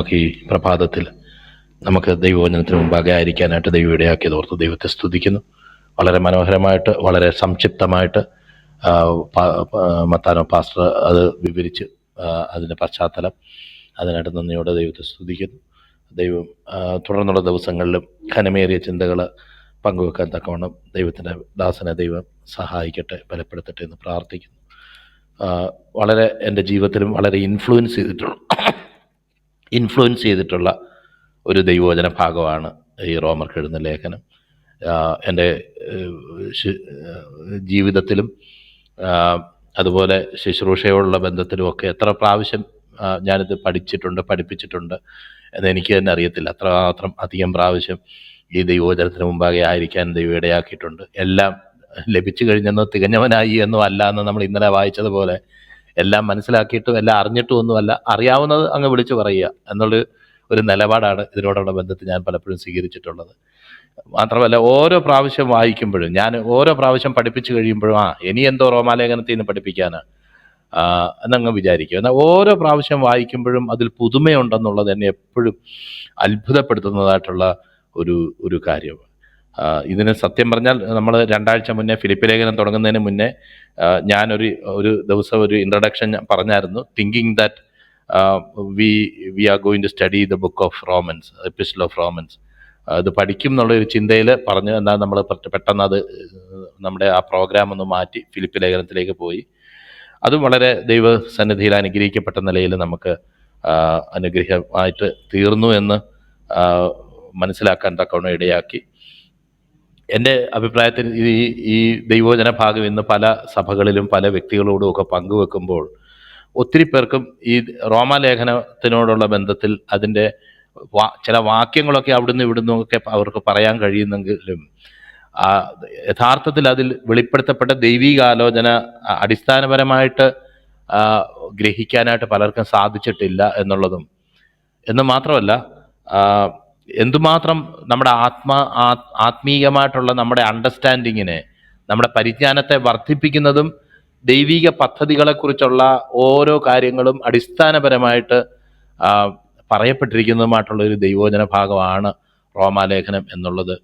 നമുക്ക് ഈ പ്രഭാതത്തിൽ നമുക്ക് ദൈവവചനത്തിന് മുമ്പാകെ ആയിരിക്കാനായിട്ട് ദൈവം ഇടയാക്കിയത് ഓർത്ത് ദൈവത്തെ സ്തുതിക്കുന്നു. വളരെ മനോഹരമായിട്ട് വളരെ സംക്ഷിപ്തമായിട്ട് മത്താനോ പാസ്റ്റർ അത് വിവരിച്ച് അതിന്റെ പശ്ചാത്തലം. അതിനായിട്ട് നന്ദിയോടെ ദൈവത്തെ സ്തുതിക്കുന്നു. ദൈവം തുടർന്നുള്ള ദിവസങ്ങളിലും ഘനമേറിയ ചിന്തകൾ പങ്കുവെക്കാൻ തക്കവണ്ണം ദൈവത്തിന്റെ ദാസനെ ദൈവം സഹായിക്കട്ടെ ബലപ്പെടുത്തട്ടെ എന്ന് പ്രാർത്ഥിക്കുന്നു. വളരെ എന്റെ ജീവിതത്തിലും വളരെ ഇൻഫ്ലുവൻസ് ചെയ്തിട്ടുള്ള. ഇൻഫ്ലുവൻസ് ചെയ്തിട്ടുള്ള ഒരു ദൈവവചന ഭാഗമാണ് ഈ റോമർക്ക് എഴുതുന്ന ലേഖനം. എന്റെ ജീവിതത്തിലും അതുപോലെ ശുശ്രൂഷയോടുള്ള ബന്ധത്തിലുമൊക്കെ എത്ര പ്രാവശ്യം ഞാനിത് പഠിച്ചിട്ടുണ്ട് പഠിപ്പിച്ചിട്ടുണ്ട് എന്ന് എനിക്ക് തന്നെ അറിയത്തില്ല. അത്രമാത്രം അധികം പ്രാവശ്യം ഈ ദൈവോചനത്തിന് മുമ്പാകെ ആയിരിക്കാൻ ദൈവം ഇടയാക്കിയിട്ടുണ്ട്. എല്ലാം ലഭിച്ചു കഴിഞ്ഞെന്നോ തികഞ്ഞവനായി എന്നോ അല്ല എന്ന് നമ്മൾ ഇന്നലെ വായിച്ചതുപോലെ എല്ലാം മനസ്സിലാക്കിയിട്ടും എല്ലാം അറിഞ്ഞിട്ടും ഒന്നുമല്ല അറിയാവുന്നത് അങ്ങ് വിളിച്ചു പറയുക എന്നുള്ള ഒരു നിലപാടാണ് ഇതിനോടുള്ള ബന്ധത്തിൽ ഞാൻ പലപ്പോഴും സ്വീകരിച്ചിട്ടുള്ളത്. മാത്രമല്ല ഓരോ പ്രാവശ്യം വായിക്കുമ്പോഴും ഞാൻ ഓരോ പ്രാവശ്യം പഠിപ്പിച്ചു കഴിയുമ്പോഴും ആ ഇനി എന്തോ റോമാലേഖനത്തിൽ നിന്ന് പഠിപ്പിക്കാനാണ് എന്നങ്ങ് വിചാരിക്കും. എന്നാൽ ഓരോ പ്രാവശ്യം വായിക്കുമ്പോഴും അതിൽ പുതുമയുണ്ടെന്നുള്ളത് എന്നെ എപ്പോഴും അത്ഭുതപ്പെടുത്തുന്നതായിട്ടുള്ള ഒരു ഒരു കാര്യമാണ്. ഇതിന് സത്യം പറഞ്ഞാൽ നമ്മൾ രണ്ടാഴ്ച മുന്നേ ഫിലിപ്പ് ലേഖനം തുടങ്ങുന്നതിന് മുന്നേ ഞാനൊരു ഒരു ദിവസം ഒരു ഇൻട്രഡക്ഷൻ പറഞ്ഞായിരുന്നു. Thinking that we we are going to study the book of Romans epistle of Romans അത് പഠിക്കും എന്നുള്ള ഒരു ചിന്തയിൽ പറഞ്ഞു എന്നാൽ നമ്മൾ പെട്ടെന്ന് അത് നമ്മുടെ ആ പ്രോഗ്രാം ഒന്ന് മാറ്റി ഫിലിപ്പ് ലേഖനത്തിലേക്ക് പോയി. അതും വളരെ ദൈവസന്നിധിയിൽ അനുഗ്രഹിക്കപ്പെട്ട നിലയിൽ നമുക്ക് അനുഗ്രഹമായിട്ട് തീർന്നു എന്ന് മനസ്സിലാക്കാൻ തക്കവണ്ണം ഇടയാക്കി. എന്റെ അഭിപ്രായത്തിൽ ഈ ഈ ദൈവോചന ഭാഗം ഇന്ന് പല സഭകളിലും പല വ്യക്തികളോടും ഒക്കെ പങ്കുവെക്കുമ്പോൾ ഒത്തിരി പേർക്കും ഈ റോമാലേഖനത്തിനോടുള്ള ബന്ധത്തിൽ അതിന്റെ ചില വാക്യങ്ങളൊക്കെ അവിടുന്ന് ഇവിടുന്ന് ഒക്കെ അവർക്ക് പറയാൻ കഴിയുന്നെങ്കിലും യഥാർത്ഥത്തിൽ അതിൽ വെളിപ്പെടുത്തപ്പെട്ട ദൈവികാലോചന അടിസ്ഥാനപരമായിട്ട് ഗ്രഹിക്കാനായിട്ട് പലർക്കും സാധിച്ചിട്ടില്ല എന്നുള്ളതും. എന്ന് മാത്രമല്ല എന്തുമാത്രം നമ്മുടെ ആത്മാ ആത്മീയമായിട്ടുള്ള നമ്മുടെ അണ്ടർസ്റ്റാൻഡിങ്ങിനെ നമ്മുടെ പരിജ്ഞാനത്തെ വർദ്ധിപ്പിക്കുന്നതും ദൈവിക പദ്ധതികളെക്കുറിച്ചുള്ള ഓരോ കാര്യങ്ങളും അടിസ്ഥാനപരമായിട്ട് പറയപ്പെട്ടിരിക്കുന്നതുമായിട്ടുള്ള ഒരു ദൈവോചന ഭാഗമാണ് റോമാലേഖനം എന്നുള്ളത്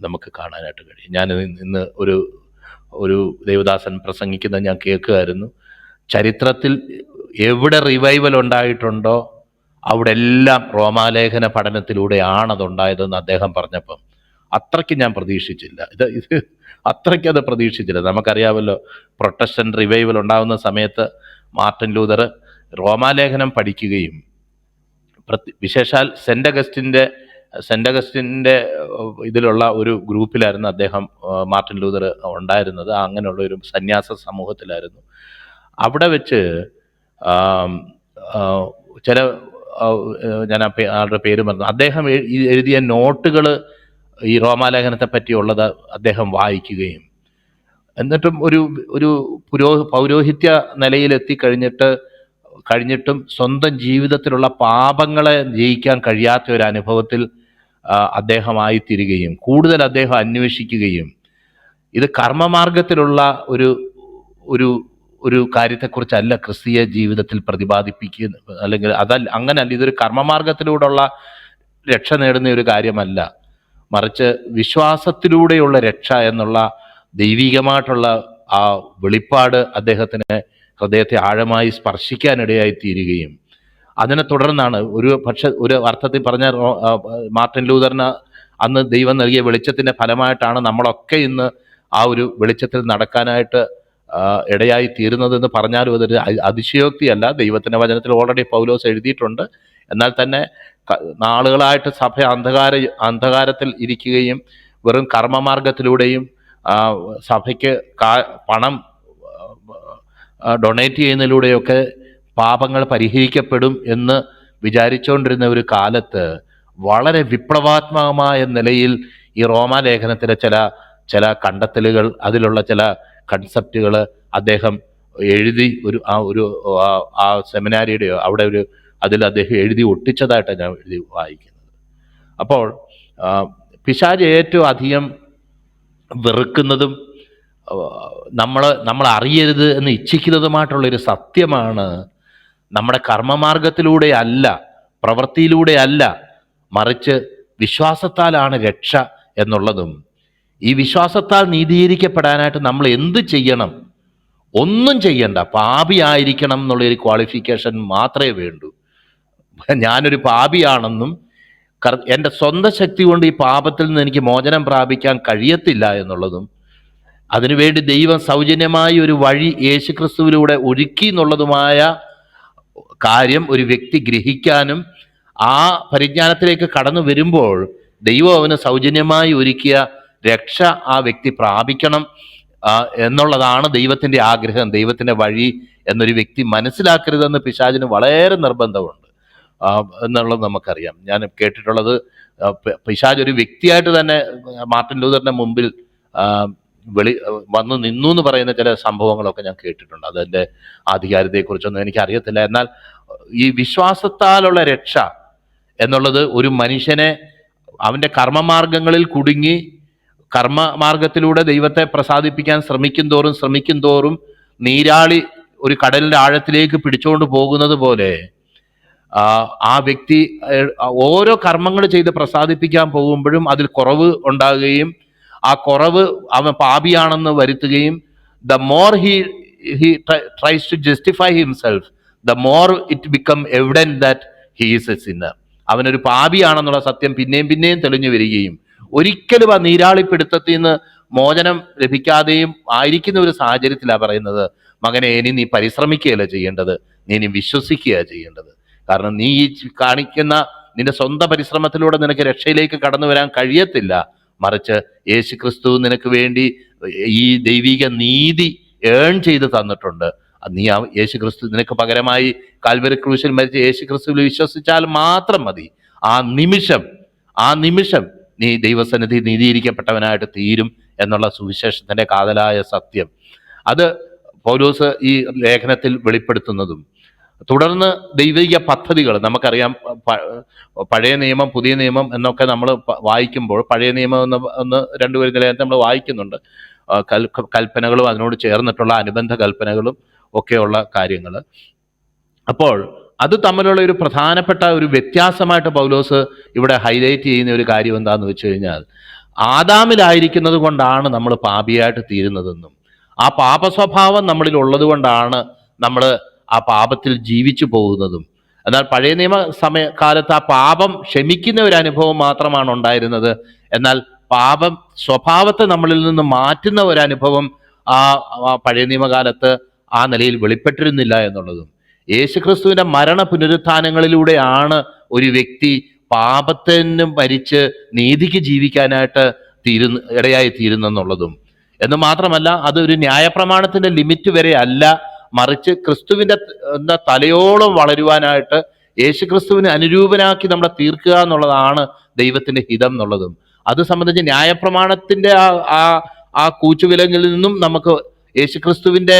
നമുക്ക് കാണാനായിട്ട് കഴിയും. ഞാൻ ഇന്ന് ഒരു ഒരു ദേവദാസൻ പ്രസംഗിക്കുന്നത് ഞാൻ കേൾക്കുമായിരുന്നു ചരിത്രത്തിൽ എവിടെ റിവൈവൽ ഉണ്ടായിട്ടുണ്ടോ അവിടെ എല്ലാം റോമാലേഖന പഠനത്തിലൂടെയാണ് അതുണ്ടായതെന്ന് അദ്ദേഹം പറഞ്ഞപ്പം അത്രയ്ക്ക് ഞാൻ പ്രതീക്ഷിച്ചില്ല. ഇത് ഇത് അത്രയ്ക്ക് അത് പ്രതീക്ഷിച്ചില്ല. നമുക്കറിയാമല്ലോ പ്രൊട്ടസ്റ്റൻ റിവൈവൽ ഉണ്ടാകുന്ന സമയത്ത് മാർട്ടിൻ ലൂതർ റോമാലേഖനം പഠിക്കുകയും വിശേഷാൽ സെന്റ് അഗസ്റ്റിന്റെ സെന്റ് അഗസ്റ്റിന്റെ ഇതിലുള്ള ഒരു ഗ്രൂപ്പിലായിരുന്നു അദ്ദേഹം മാർട്ടിൻ ലൂതർ ഉണ്ടായിരുന്നത്. അങ്ങനെയുള്ള ഒരു സന്യാസ സമൂഹത്തിലായിരുന്നു. അവിടെ വെച്ച് ചില ഞാൻ ആളുടെ പേര് പറഞ്ഞു അദ്ദേഹം എഴുതിയ നോട്ടുകൾ ഈ റോമാലേഖനത്തെ പറ്റിയുള്ളത് അദ്ദേഹം വായിക്കുകയും എന്നിട്ടും ഒരു ഒരു പുരോ പൗരോഹിത്യ നിലയിലെത്തി കഴിഞ്ഞിട്ട് കഴിഞ്ഞിട്ടും സ്വന്തം ജീവിതത്തിലുള്ള പാപങ്ങളെ ജയിക്കാൻ കഴിയാത്ത ഒരു അനുഭവത്തിൽ അദ്ദേഹമായി തീരുകയും കൂടുതൽ അദ്ദേഹം അന്വേഷിക്കുകയും ഇത് കർമ്മമാർഗത്തിലുള്ള ഒരു ഒരു ഒരു കാര്യത്തെക്കുറിച്ചല്ല ക്രിസ്തീയ ജീവിതത്തിൽ പ്രതിപാദിപ്പിക്കുന്ന അല്ലെങ്കിൽ അതല്ല അങ്ങനല്ല ഇതൊരു കർമ്മമാർഗത്തിലൂടെയുള്ള രക്ഷ നേടുന്ന ഒരു കാര്യമല്ല. മറിച്ച് വിശ്വാസത്തിലൂടെയുള്ള രക്ഷ എന്നുള്ള ദൈവികമായിട്ടുള്ള ആ വെളിപ്പാട് അദ്ദേഹത്തിന് ഹൃദയത്തെ ആഴമായി സ്പർശിക്കാനിടയായി തീരുകയും അതിനെ തുടർന്നാണ് ഒരു പക്ഷെ ഒരു അർത്ഥത്തിൽ പറഞ്ഞ മാർട്ടിൻ ലൂതറിന് അന്ന് ദൈവം നൽകിയ വെളിച്ചത്തിന്റെ ഫലമായിട്ടാണ് നമ്മളൊക്കെ ഇന്ന് ആ ഒരു വെളിച്ചത്തിൽ നടക്കാനായിട്ട് ഇടയായി തീരുന്നതെന്ന് പറഞ്ഞാലും അതൊരു അതിശയോക്തിയല്ല. ദൈവത്തിന്റെ വചനത്തിൽ ഓൾറെഡി പൗലോസ് എഴുതിയിട്ടുണ്ട്. എന്നാൽ തന്നെ നാളുകളായിട്ട് സഭ അന്ധകാര അന്ധകാരത്തിൽ ഇരിക്കുകയും വെറും കർമ്മമാർഗത്തിലൂടെയും സഭയ്ക്ക് പണം ഡൊണേറ്റ് ചെയ്യുന്നതിലൂടെയൊക്കെ പാപങ്ങൾ പരിഹരിക്കപ്പെടും എന്ന് വിചാരിച്ചുകൊണ്ടിരുന്ന ഒരു കാലത്ത് വളരെ വിപ്ലവാത്മകമായ നിലയിൽ ഈ റോമാലേഖനത്തിലെ ചില ചില കണ്ടെത്തലുകൾ അതിലുള്ള ചില കൺസെപ്റ്റുകൾ അദ്ദേഹം എഴുതി ഒരു ആ ഒരു ആ- സെമിനാരിയുടെയോ അവിടെ ഒരു അതിൽ അദ്ദേഹം എഴുതി ഒട്ടിച്ചതായിട്ടാണ് ഞാൻ എഴുതി വായിക്കുന്നത്. അപ്പോൾ പിശാജ് ഏറ്റവും അധികം വെറുക്കുന്നതും നമ്മൾ നമ്മൾ അറിയരുത് എന്ന് ഇച്ഛിക്കുന്നതുമായിട്ടുള്ളൊരു സത്യമാണ് നമ്മുടെ കർമ്മമാർഗത്തിലൂടെ അല്ല പ്രവൃത്തിയിലൂടെ അല്ല മറിച്ച് വിശ്വാസത്താലാണ് രക്ഷ എന്നുള്ളതും. ഈ വിശ്വാസത്താൽ നീതീകരിക്കപ്പെടാനായിട്ട് നമ്മൾ എന്ത് ചെയ്യണം? ഒന്നും ചെയ്യണ്ട. പാപിയായിരിക്കണം എന്നുള്ളൊരു ക്വാളിഫിക്കേഷൻ മാത്രമേ വേണ്ടൂ. ഞാനൊരു പാപിയാണെന്നും കർ- എന്റെ സ്വന്തം ശക്തി കൊണ്ട് ഈ പാപത്തിൽ നിന്ന് എനിക്ക് മോചനം പ്രാപിക്കാൻ കഴിയത്തില്ല എന്നുള്ളതും അതിനുവേണ്ടി ദൈവം സൗജന്യമായി ഒരു വഴി യേശുക്രിസ്തുവിലൂടെ ഒരുക്കി എന്നുള്ളതുമായ കാര്യം ഒരു വ്യക്തി ഗ്രഹിക്കാനും ആ പരിജ്ഞാനത്തിലേക്ക് കടന്നു വരുമ്പോൾ ദൈവം അവന് സൗജന്യമായി ഒരുക്കിയ രക്ഷ ആ വ്യക്തി പ്രാപിക്കണം എന്നുള്ളതാണ് ദൈവത്തിന്റെ ആഗ്രഹം ദൈവത്തിന്റെ വഴി എന്നൊരു വ്യക്തി മനസ്സിലാക്കരുതെന്ന് പിശാചിന് വളരെ നിർബന്ധമുണ്ട്. എന്നുള്ളത് നമുക്കറിയാം. ഞാൻ കേട്ടിട്ടുള്ളത് പിശാജ് ഒരു വ്യക്തിയായിട്ട് തന്നെ മാർട്ടിൻ ലൂതറിന്റെ മുമ്പിൽ വെളി വന്ന് നിന്നു എന്ന് പറയുന്ന ചില സംഭവങ്ങളൊക്കെ ഞാൻ കേട്ടിട്ടുണ്ട്. അതിന്റെ ആധികാരികതയെക്കുറിച്ചൊന്നും എനിക്ക് അറിയത്തില്ല എന്നാൽ ഈ വിശ്വാസത്താലുള്ള രക്ഷ എന്നുള്ളത് ഒരു മനുഷ്യനെ അവന്റെ കർമ്മമാർഗങ്ങളിൽ കുടുങ്ങി കർമ്മമാർഗത്തിലൂടെ ദൈവത്തെ പ്രസാദിപ്പിക്കാൻ ശ്രമിക്കും തോറും ശ്രമിക്കും തോറും നീരാളി ഒരു കടലിന്റെ ആഴത്തിലേക്ക് പിടിച്ചുകൊണ്ട് പോകുന്നത് പോലെ ആ, വ്യക്തി ഓരോ കർമ്മങ്ങൾ ചെയ്ത് പ്രസാദിപ്പിക്കാൻ പോകുമ്പോഴും അതിൽ കുറവ് ഉണ്ടാകുകയും ആ കുറവ് അവൻ പാപിയാണെന്ന് വരുത്തുകയും the more he he tries to justify himself the more it become evident that he's a sinner അവനൊരു പാപിയാണെന്നുള്ള സത്യം പിന്നെയും പിന്നെയും തെളിഞ്ഞു വരികയും ഒരിക്കലും ആ നീരാളിപ്പിടുത്തത്തിൽ നിന്ന് മോചനം ലഭിക്കാതെയും ആയിരിക്കുന്ന ഒരു സാഹചര്യത്തിലാണ് പറയുന്നത്. മകനെ ഇനി നീ പരിശ്രമിക്കുകയല്ല ചെയ്യേണ്ടത്. നീ ഇനി വിശ്വസിക്കുക ചെയ്യേണ്ടത്. കാരണം നീ ഈ കാണിക്കുന്ന നിന്റെ സ്വന്തം പരിശ്രമത്തിലൂടെ നിനക്ക് രക്ഷയിലേക്ക് കടന്നു വരാൻ കഴിയത്തില്ല. മറിച്ച് യേശു ക്രിസ്തു നിനക്ക് വേണ്ടി ഈ ദൈവിക നീതി ഏൺ ചെയ്ത് തന്നിട്ടുണ്ട്. നീ ആ യേശു ക്രിസ്തു നിനക്ക് പകരമായി കാൽവരി ക്രൂശിൽ മരിച്ച യേശു ക്രിസ്തുവിൽ വിശ്വസിച്ചാൽ മാത്രം മതി. ആ നിമിഷം ആ നിമിഷം നീ ദൈവസന്നിധി നീതിയിരിക്കപ്പെട്ടവനായിട്ട് തീരും എന്നുള്ള സുവിശേഷത്തിന്റെ കാതലായ സത്യം. അത് പൗലോസ് ഈ ലേഖനത്തിൽ വെളിപ്പെടുത്തുന്നതും. തുടർന്ന് ദൈവിക പദ്ധതികൾ നമുക്കറിയാം പഴയ നിയമം പുതിയ നിയമം എന്നൊക്കെ നമ്മൾ വായിക്കുമ്പോൾ പഴയ നിയമം എന്ന് ഒന്ന് രണ്ടുപേരും നിലയത്ത് നമ്മൾ വായിക്കുന്നുണ്ട്. കൽപ്പനകളും അതിനോട് ചേർന്നിട്ടുള്ള അനുബന്ധ കൽപ്പനകളും ഒക്കെയുള്ള കാര്യങ്ങൾ അപ്പോൾ അത് തമ്മിലുള്ള ഒരു പ്രധാനപ്പെട്ട ഒരു വ്യത്യാസമായിട്ട് പൗലോസ് ഇവിടെ ഹൈലൈറ്റ് ചെയ്യുന്ന ഒരു കാര്യം എന്താന്ന് വെച്ച് കഴിഞ്ഞാൽ ആദാമിലായിരിക്കുന്നത് കൊണ്ടാണ് നമ്മൾ പാപിയായിട്ട് തീരുന്നതെന്നും ആ പാപ സ്വഭാവം നമ്മളിൽ ഉള്ളത് കൊണ്ടാണ് നമ്മൾ ആ പാപത്തിൽ ജീവിച്ചു പോകുന്നതും. എന്നാൽ പഴയ നിയമ സമയ കാലത്ത് ആ പാപം ക്ഷമിക്കുന്ന ഒരു അനുഭവം മാത്രമാണ് ഉണ്ടായിരുന്നത്. എന്നാൽ പാപം സ്വഭാവത്തെ നമ്മളിൽ നിന്ന് മാറ്റുന്ന ഒരു അനുഭവം ആ പഴയ നിയമകാലത്ത് ആ നിലയിൽ വെളിപ്പെട്ടിരുന്നില്ല എന്നുള്ളതും. യേശുക്രിസ്തുവിന്റെ മരണ പുനരുത്ഥാനങ്ങളിലൂടെയാണ് ഒരു വ്യക്തി പാപത്തിന് മരിച്ച് നീതിക്ക് ജീവിക്കാനായിട്ട് തീരുന്ന ഇടയായി തീരുന്നെന്നുള്ളതും. എന്ന് മാത്രമല്ല അത് ഒരു ന്യായപ്രമാണത്തിന്റെ ലിമിറ്റ് വരെ അല്ല മറിച്ച് ക്രിസ്തുവിന്റെ തലയോളം വളരുവാനായിട്ട് യേശു ക്രിസ്തുവിനെ അനുരൂപനാക്കി നമ്മളെ തീർക്കുക എന്നുള്ളതാണ് ദൈവത്തിന്റെ ഹിതം എന്നുള്ളതും. അത് സംബന്ധിച്ച് ന്യായപ്രമാണത്തിന്റെ ആ ആ ആ കൂച്ചുവിലങ്ങളിൽ നിന്നും നമുക്ക് യേശുക്രിസ്തുവിന്റെ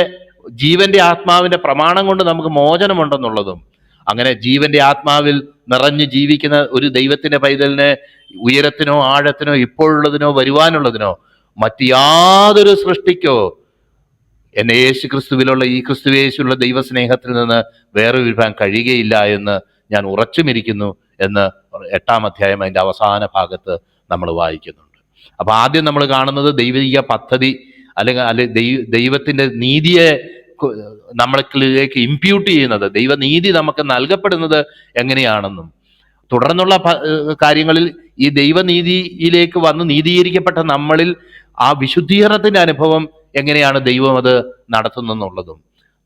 ജീവന്റെ ആത്മാവിന്റെ പ്രമാണം കൊണ്ട് നമുക്ക് മോചനമുണ്ടെന്നുള്ളതും അങ്ങനെ ജീവന്റെ ആത്മാവിൽ നിറഞ്ഞു ജീവിക്കുന്ന ഒരു ദൈവത്തിന്റെ പൈതലിന് ഉയരത്തിനോ ആഴത്തിനോ ഇപ്പോഴുള്ളതിനോ വരുവാനുള്ളതിനോ മറ്റ് യാതൊരു സൃഷ്ടിക്കോ എന്നെ യേശു ക്രിസ്തുവിലുള്ള ഈ ക്രിസ്തുവേശുള്ള ദൈവസ്നേഹത്തിൽ നിന്ന് വേറെ വിഭാഗം കഴിയുകയില്ല എന്ന് ഞാൻ ഉറച്ചുമിരിക്കുന്നു എന്ന് എട്ടാം അധ്യായം അതിന്റെ അവസാന ഭാഗത്ത് നമ്മൾ വായിക്കുന്നുണ്ട്. അപ്പൊ ആദ്യം നമ്മൾ കാണുന്നത് ദൈവിക പദ്ധതി അല്ലെങ്കിൽ അല്ലെ ദൈവ ദൈവത്തിന്റെ നീതിയെ നമ്മളിലേക്ക് ഇമ്പ്യൂട്ട് ചെയ്യുന്നത് ദൈവനീതി നമുക്ക് നൽകപ്പെടുന്നത് എങ്ങനെയാണെന്നും. തുടർന്നുള്ള കാര്യങ്ങളിൽ ഈ ദൈവനീതിയിലേക്ക് വന്ന് നീതീകരിക്കപ്പെട്ട നമ്മളിൽ ആ വിശുദ്ധീകരണത്തിന്റെ അനുഭവം എങ്ങനെയാണ് ദൈവം അത് നടത്തുന്നതെന്നുള്ളതും.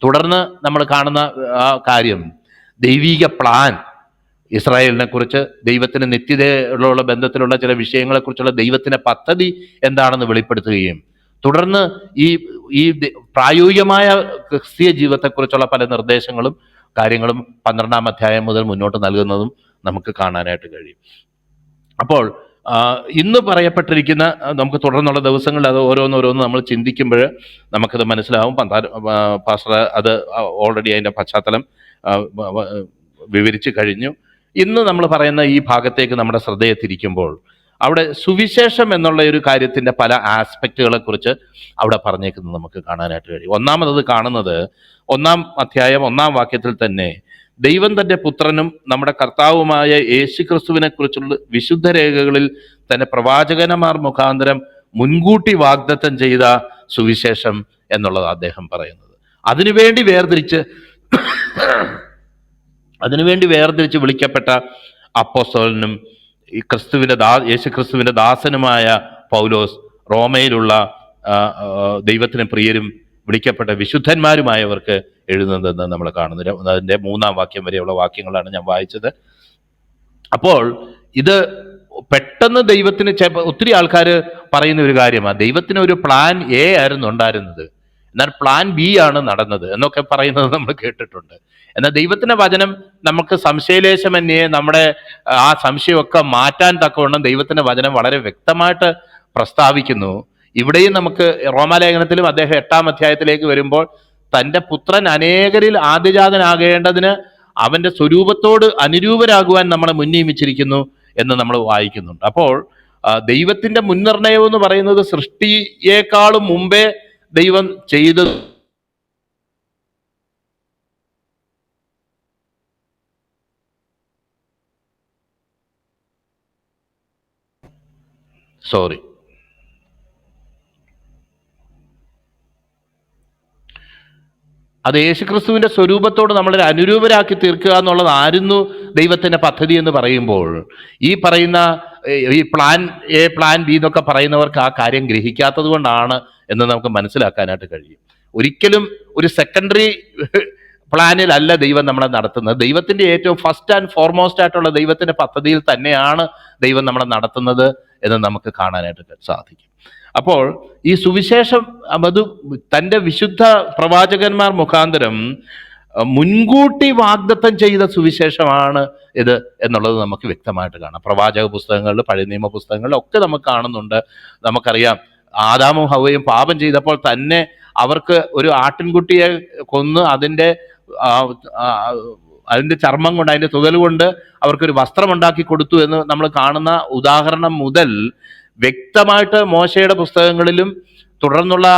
തുടർന്ന് നമ്മൾ കാണുന്ന ആ കാര്യം ദൈവിക പ്ലാൻ ഇസ്രായേലിനെ കുറിച്ച് ദൈവത്തിന് നിത്യതയുള്ള ബന്ധത്തിലുള്ള ചില വിഷയങ്ങളെക്കുറിച്ചുള്ള ദൈവത്തിന്റെ പദ്ധതി എന്താണെന്ന് വെളിപ്പെടുത്തുകയും തുടർന്ന് ഈ ഈ പ്രായോഗികമായ ക്രിസ്തീയ ജീവിതത്തെക്കുറിച്ചുള്ള പല നിർദ്ദേശങ്ങളും കാര്യങ്ങളും പന്ത്രണ്ടാം അധ്യായം മുതൽ മുന്നോട്ട് നൽകുന്നതും നമുക്ക് കാണാനായിട്ട് കഴിയും. അപ്പോൾ ഇന്ന് പറയപ്പെട്ടിരിക്കുന്ന നമുക്ക് തുടർന്നുള്ള ദിവസങ്ങളിൽ അത് ഓരോന്നോരോന്ന് നമ്മൾ ചിന്തിക്കുമ്പോൾ നമുക്കത് മനസ്സിലാവും. പാസ്റ്റർ അത് ഓൾറെഡി അതിന്റെ പശ്ചാത്തലം വിവരിച്ചു കഴിഞ്ഞു. ഇന്ന് നമ്മൾ പറയുന്ന ഈ ഭാഗത്തേക്ക് നമ്മുടെ ശ്രദ്ധയെ തിരിക്കുമ്പോൾ അവിടെ സുവിശേഷം എന്നുള്ള ഒരു കാര്യത്തിന്റെ പല ആസ്പെക്റ്റുകളെ കുറിച്ച് അവിടെ പറഞ്ഞേക്കുന്നത് നമുക്ക് കാണാനായിട്ട് കഴിയും. ഒന്നാമത് കാണുന്നത് ഒന്നാം അധ്യായം ഒന്നാം വാക്യത്തിൽ തന്നെ ദൈവം തന്റെ പുത്രനും നമ്മുടെ കർത്താവുമായ യേശു ക്രിസ്തുവിനെ കുറിച്ചുള്ള വിശുദ്ധ രേഖകളിൽ തന്റെ പ്രവാചകന്മാർ മുഖാന്തരം മുൻകൂട്ടി വാഗ്ദത്തം ചെയ്ത സുവിശേഷം എന്നുള്ളത് അദ്ദേഹം പറയുന്നത്. അതിനുവേണ്ടി വേർതിരിച്ച് അതിനുവേണ്ടി വേർതിരിച്ച് വിളിക്കപ്പെട്ട അപ്പോസ്തലനും ഈ ക്രിസ്തുവിന്റെ ദാ യേശു ക്രിസ്തുവിന്റെ ദാസനുമായ പൗലോസ് റോമയിലുള്ള ദൈവത്തിന് പ്രിയരും വിളിക്കപ്പെട്ട വിശുദ്ധന്മാരുമായവർക്ക് എഴുതുന്നതെന്ന് നമ്മൾ കാണുന്നു. അതിന്റെ മൂന്നാം വാക്യം വരെയുള്ള വാക്യങ്ങളാണ് ഞാൻ വായിച്ചത്. അപ്പോൾ ഇത് പെട്ടെന്ന് ദൈവത്തിന് ഒത്തിരി ആൾക്കാർ പറയുന്ന ഒരു കാര്യമാണ്. ദൈവത്തിന് ഒരു പ്ലാൻ എ ആയിരുന്നു ഉണ്ടായിരുന്നത്. എന്നാൽ പ്ലാൻ ബി ആണ് നടന്നത് എന്നൊക്കെ പറയുന്നത് നമ്മൾ കേട്ടിട്ടുണ്ട്. എന്നാൽ ദൈവത്തിന്റെ വചനം നമുക്ക് സംശയലേശമന്യേ നമ്മുടെ ആ സംശയമൊക്കെ മാറ്റാൻ തക്കവണ്ണം ദൈവത്തിന്റെ വചനം വളരെ വ്യക്തമായിട്ട് പ്രസ്താവിക്കുന്നു. ഇവിടെയും നമുക്ക് റോമാലേഖനത്തിലും അദ്ദേഹം എട്ടാം അധ്യായത്തിലേക്ക് വരുമ്പോൾ തന്റെ പുത്രൻ അനേകരിൽ ആദ്യജാതനാകേണ്ടതിന് അവന്റെ സ്വരൂപത്തോട് അനുരൂപരാകുവാൻ നമ്മളെ മുന്നിയമിച്ചിരിക്കുന്നു എന്ന് നമ്മൾ വായിക്കുന്നുണ്ട്. അപ്പോൾ ദൈവത്തിന്റെ മുൻനിർണയം എന്ന് പറയുന്നത് സൃഷ്ടിയേക്കാളും മുമ്പേ ദൈവം ചെയ്തത് സോറി അത് യേശുക്രിസ്തുവിന്റെ സ്വരൂപത്തോട് നമ്മളെ അനുരൂപരാക്കി തീർക്കുക എന്നുള്ളതായിരുന്നു ദൈവത്തിന്റെ പദ്ധതി എന്ന് പറയുമ്പോൾ. ഈ പറയുന്ന ഈ പ്ലാൻ എ പ്ലാൻ ബി എന്നൊക്കെ പറയുന്നവർക്ക് ആ കാര്യം ഗ്രഹിക്കാത്തത് കൊണ്ടാണ് എന്ന് നമുക്ക് മനസ്സിലാക്കാനായിട്ട് കഴിയും. ഒരിക്കലും ഒരു സെക്കൻഡറി പ്ലാനിലല്ല ദൈവം നമ്മളെ നടത്തുന്നത്. ദൈവത്തിന്റെ ഏറ്റവും ഫസ്റ്റ് ആൻഡ് ഫോർമോസ്റ്റ് ആയിട്ടുള്ള ദൈവത്തിന്റെ പദ്ധതിയിൽ തന്നെയാണ് ദൈവം നമ്മളെ നടത്തുന്നത് എന്ന് നമുക്ക് കാണാനായിട്ട് സാധിക്കും. അപ്പോൾ ഈ സുവിശേഷം അത് തന്റെ വിശുദ്ധ പ്രവാചകന്മാർ മുഖാന്തരം മുൻകൂട്ടി വാഗ്ദത്തം ചെയ്ത സുവിശേഷമാണ് ഇത് എന്നുള്ളത് നമുക്ക് വ്യക്തമായിട്ട് കാണാം. പ്രവാചക പുസ്തകങ്ങളിൽ പഴയ നിയമ പുസ്തകങ്ങളിലും ഒക്കെ നമുക്ക് കാണുന്നുണ്ട്. നമുക്കറിയാം ആദാമും ഹവയും പാപം ചെയ്തപ്പോൾ തന്നെ അവർക്ക് ഒരു ആട്ടിൻകുട്ടിയെ കൊന്ന് അതിന്റെ അതിന്റെ ചർമ്മം കൊണ്ട് അതിന്റെ തുകൽ കൊണ്ട് അവർക്കൊരു വസ്ത്രം ഉണ്ടാക്കി കൊടുത്തു എന്ന് നമ്മൾ കാണുന്ന ഉദാഹരണം മുതൽ വ്യക്തമായിട്ട് മോശയുടെ പുസ്തകങ്ങളിലും തുടർന്നുള്ള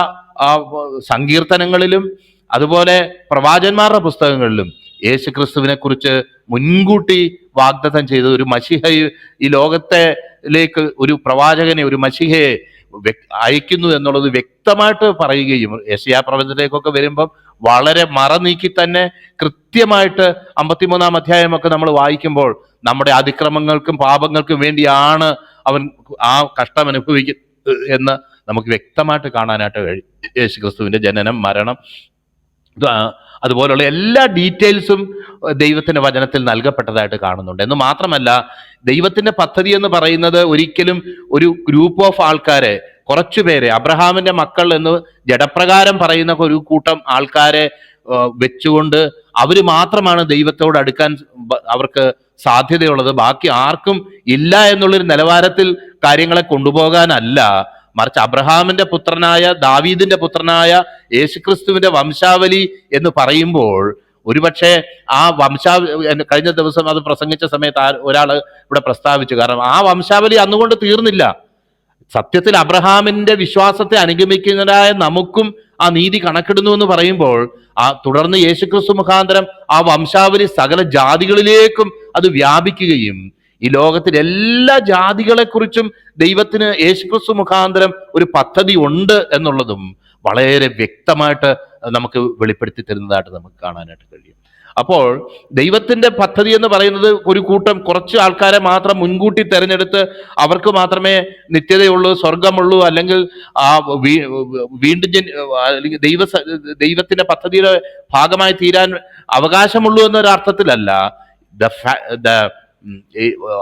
സങ്കീർത്തനങ്ങളിലും അതുപോലെ പ്രവാചന്മാരുടെ പുസ്തകങ്ങളിലും യേശു ക്രിസ്തുവിനെ കുറിച്ച് മുൻകൂട്ടി വാഗ്ദത്തം ചെയ്ത ഒരു മഷിഹ ഈ ലോകത്തിലേക്ക് ഒരു പ്രവാചകനെ ഒരു മഷിഹയെ അയക്കുന്നു എന്നുള്ളത് വ്യക്തമായിട്ട് പറയുകയും ഏഷ്യാ പ്രപഞ്ചത്തിലേക്കൊക്കെ വരുമ്പം വളരെ മറനീക്കി തന്നെ കൃത്യമായിട്ട് അമ്പത്തിമൂന്നാം അധ്യായമൊക്കെ നമ്മൾ വായിക്കുമ്പോൾ നമ്മുടെ അതിക്രമങ്ങൾക്കും പാപങ്ങൾക്കും വേണ്ടിയാണ് അവൻ ആ കഷ്ടം അനുഭവിക്കുന്നത് എന്ന് നമുക്ക് വ്യക്തമായിട്ട് കാണാനായിട്ട് കഴിയും യേശു ക്രിസ്തുവിന്റെ ജനനം മരണം അതുപോലുള്ള എല്ലാ ഡീറ്റെയിൽസും ദൈവത്തിന്റെ വചനത്തിൽ നൽകപ്പെട്ടതായിട്ട് കാണുന്നുണ്ട്. എന്ന് മാത്രമല്ല ദൈവത്തിന്റെ പദ്ധതി എന്ന് പറയുന്നത് ഒരിക്കലും ഒരു ഗ്രൂപ്പ് ഓഫ് ആൾക്കാരെ കുറച്ചു പേരെ അബ്രഹാമിന്റെ മക്കൾ എന്ന് ജഡപ്രകാരം പറയുന്ന ഒരു കൂട്ടം ആൾക്കാരെ വെച്ചുകൊണ്ട് അവർ മാത്രമാണ് ദൈവത്തോട് അടുക്കാൻ അവർക്ക് സാധ്യതയുള്ളത്. ബാക്കി ആർക്കും ഇല്ല എന്നുള്ളൊരു നിലവാരത്തിൽ കാര്യങ്ങളെ കൊണ്ടുപോകാനല്ല. മറിച്ച് അബ്രഹാമിന്റെ പുത്രനായ ദാവീദിന്റെ പുത്രനായ യേശുക്രിസ്തുവിന്റെ വംശാവലി എന്ന് പറയുമ്പോൾ ഒരുപക്ഷെ ആ വംശാ കഴിഞ്ഞ ദിവസം അത് പ്രസംഗിച്ച സമയത്ത് ഒരാൾ ഇവിടെ പ്രസ്താവിച്ചു. കാരണം ആ വംശാവലി അന്നുകൊണ്ട് തീർന്നില്ല. സത്യത്തിൽ അബ്രഹാമിന്റെ വിശ്വാസത്തെ അനുഗമിക്കുന്നതായ നമുക്കും ആ നീതി കണക്കിടുന്നു എന്ന് പറയുമ്പോൾ ആ തുടർന്ന് യേശുക്രിസ്തു മുഖാന്തരം ആ വംശാവലി സകല ജാതികളിലേക്കും അത് വ്യാപിക്കുകയും ഈ ലോകത്തിലെ എല്ലാ ജാതികളെക്കുറിച്ചും ദൈവത്തിന് യേശുക്രിസ്തു മുഖാന്തരം ഒരു പദ്ധതി ഉണ്ട് എന്നുള്ളതും വളരെ വ്യക്തമായിട്ട് നമുക്ക് വെളിപ്പെടുത്തി തരുന്നതായിട്ട് നമുക്ക് കാണാനായിട്ട് കഴിയും. അപ്പോൾ ദൈവത്തിന്റെ പദ്ധതി എന്ന് പറയുന്നത് ഒരു കൂട്ടം കുറച്ച് ആൾക്കാരെ മാത്രം മുൻകൂട്ടി തിരഞ്ഞെടുത്ത് അവർക്ക് മാത്രമേ നിത്യതയുള്ളൂ സ്വർഗമുള്ളൂ അല്ലെങ്കിൽ ആ വീണ്ടും അല്ലെങ്കിൽ ദൈവ ദൈവത്തിന്റെ പദ്ധതിയുടെ ഭാഗമായി തീരാൻ അവകാശമുള്ളൂ എന്നൊരർത്ഥത്തിലല്ല. ദ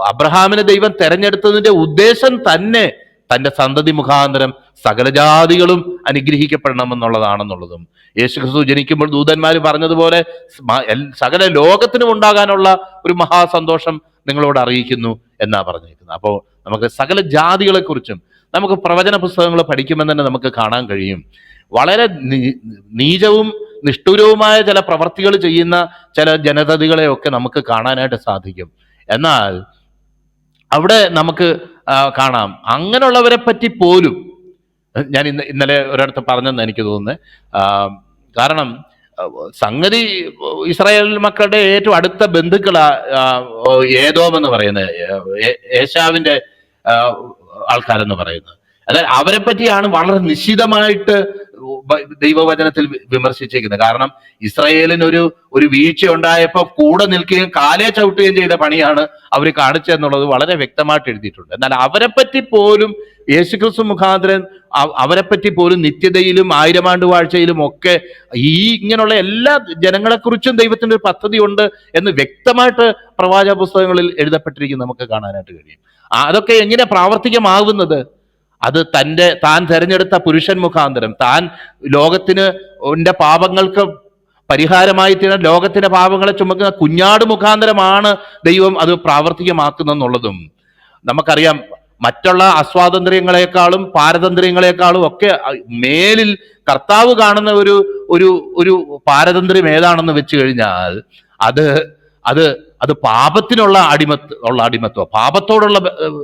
അബ്രഹാമിനെ ദൈവം തെരഞ്ഞെടുത്തതിന്റെ ഉദ്ദേശം തന്നെ തന്റെ സന്തതി മുഖാന്തരം സകലജാതികളും അനുഗ്രഹിക്കപ്പെടണം അനുഗ്രഹിക്കപ്പെടണമെന്നുള്ളതാണെന്നുള്ളതും. യേശു ക്രിസ്തു ജനിക്കുമ്പോൾ ദൂതന്മാർ പറഞ്ഞതുപോലെ സകല ലോകത്തിനും ഉണ്ടാകാനുള്ള ഒരു മഹാസന്തോഷം നിങ്ങളോട് അറിയിക്കുന്നു എന്നാ പറഞ്ഞിരിക്കുന്നത്. അപ്പോൾ നമുക്ക് സകല ജാതികളെ കുറിച്ചും നമുക്ക് പ്രവചന പുസ്തകങ്ങൾ പഠിക്കുമ്പോൾ തന്നെ നമുക്ക് കാണാൻ കഴിയും. വളരെ നീചവും നിഷ്ഠുരവുമായ ചില പ്രവർത്തികൾ ചെയ്യുന്ന ചില ജനതകളെയൊക്കെ നമുക്ക് കാണാനായിട്ട് സാധിക്കും. എന്നാൽ അവിടെ നമുക്ക് കാണാം. അങ്ങനെയുള്ളവരെ പറ്റി പോലും ഞാൻ ഇന്ന് ഇന്നലെ ഒരിടത്ത് പറഞ്ഞെന്ന് എനിക്ക് തോന്നുന്നത് കാരണം സംഗതി ഇസ്രായേൽ മക്കളുടെ ഏറ്റവും അടുത്ത ബന്ധുക്കളാ ഏതോമെന്ന് ഏതോം എന്ന് പറയുന്നത് ഏശാവിന്റെ ആൾക്കാരെന്ന് പറയുന്നത്. അതായത് അവരെ പറ്റിയാണ് വളരെ നിശ്ചിതമായിട്ട് ദൈവവചനത്തിൽ വിമർശിച്ചിരിക്കുന്നത്. കാരണം ഇസ്രയേലിന് ഒരു ഒരു വീഴ്ച ഉണ്ടായപ്പോൾ കൂടെ നിൽക്കുകയും കാലേ ചവിട്ടുകയും ചെയ്ത പണിയാണ് അവർ കാണിച്ചെന്നുള്ളത് വളരെ വ്യക്തമായിട്ട് എഴുതിയിട്ടുണ്ട്. എന്നാൽ അവരെ പറ്റി പോലും യേശുക്രിസ്തു മുഖാന്തരൻ അവരെപ്പറ്റി അവരെ പറ്റി പോലും നിത്യതയിലും ആയിരം ആണ്ട് വാഴ്ചയിലും ഒക്കെ ഈ ഇങ്ങനെയുള്ള എല്ലാ ജനങ്ങളെക്കുറിച്ചും ദൈവത്തിന്റെ ഒരു പദ്ധതി ഉണ്ട് എന്ന് വ്യക്തമായിട്ട് പ്രവാചക പുസ്തകങ്ങളിൽ എഴുതപ്പെട്ടിരിക്കും നമുക്ക് കാണാനായിട്ട് കഴിയും. അതൊക്കെ എങ്ങനെ പ്രാവർത്തികമാകുന്നത് അത് തന്റെ താൻ തെരഞ്ഞെടുത്ത പുരുഷൻ മുഖാന്തരം താൻ ലോകത്തിന് പാപങ്ങൾക്ക് പരിഹാരമായി തീരുന്ന ലോകത്തിന്റെ പാപങ്ങളെ ചുമക്കുന്ന കുഞ്ഞാട് മുഖാന്തരമാണ് ദൈവം അത് പ്രാവർത്തികമാക്കുന്നതെന്നുള്ളതും. നമുക്കറിയാം മറ്റുള്ള അസ്വാതന്ത്ര്യങ്ങളെക്കാളും പാരതന്ത്ര്യങ്ങളെക്കാളും ഒക്കെ മേലിൽ കർത്താവ് കാണുന്ന ഒരു ഒരു ഒരു പാരതന്ത്ര്യം ഏതാണെന്ന് വെച്ച് കഴിഞ്ഞാൽ അത് അത് അത് പാപത്തിനുള്ള അടിമത്ത് ഉള്ള അടിമത്വം പാപത്തോടുള്ള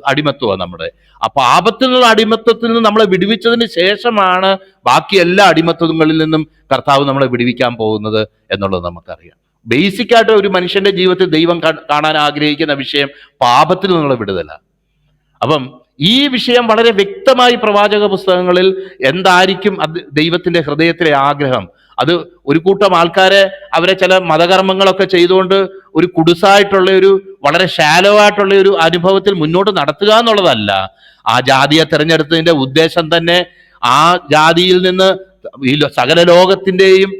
അടിമത്വമാണ് നമ്മുടെ. ആ പാപത്തിനുള്ള അടിമത്വത്തിൽ നിന്ന് നമ്മളെ വിടുവിച്ചതിന് ശേഷമാണ് ബാക്കി എല്ലാ അടിമത്വങ്ങളിൽ നിന്നും കർത്താവ് നമ്മളെ വിടുവിക്കാൻ പോകുന്നത് എന്നുള്ളത് നമുക്കറിയാം. ബേസിക് ആയിട്ട് ഒരു മനുഷ്യന്റെ ജീവിതത്തിൽ ദൈവം കാണാൻ ആഗ്രഹിക്കുന്ന വിഷയം പാപത്തിൽ നിന്നുള്ള വിടുതല. അപ്പം ഈ വിഷയം വളരെ വ്യക്തമായി പ്രവാചക പുസ്തകങ്ങളിൽ എന്തായിരിക്കും അത് ദൈവത്തിന്റെ ഹൃദയത്തിലെ ആഗ്രഹം. അത് ഒരു കൂട്ടം ആൾക്കാരെ അവരെ ചില മതകർമ്മങ്ങളൊക്കെ ചെയ്തുകൊണ്ട് ഒരു കുടുസായിട്ടുള്ള ഒരു വളരെ ഷാലോ ആയിട്ടുള്ള ഒരു അനുഭവത്തിൽ മുന്നോട്ട് നടത്തുക എന്നുള്ളതല്ല. ആ ജാതിയെ തിരഞ്ഞെടുത്തതിന്റെ ഉദ്ദേശം തന്നെ ആ ജാതിയിൽ നിന്ന് ഈ സകല ലോകത്തിന്റെയും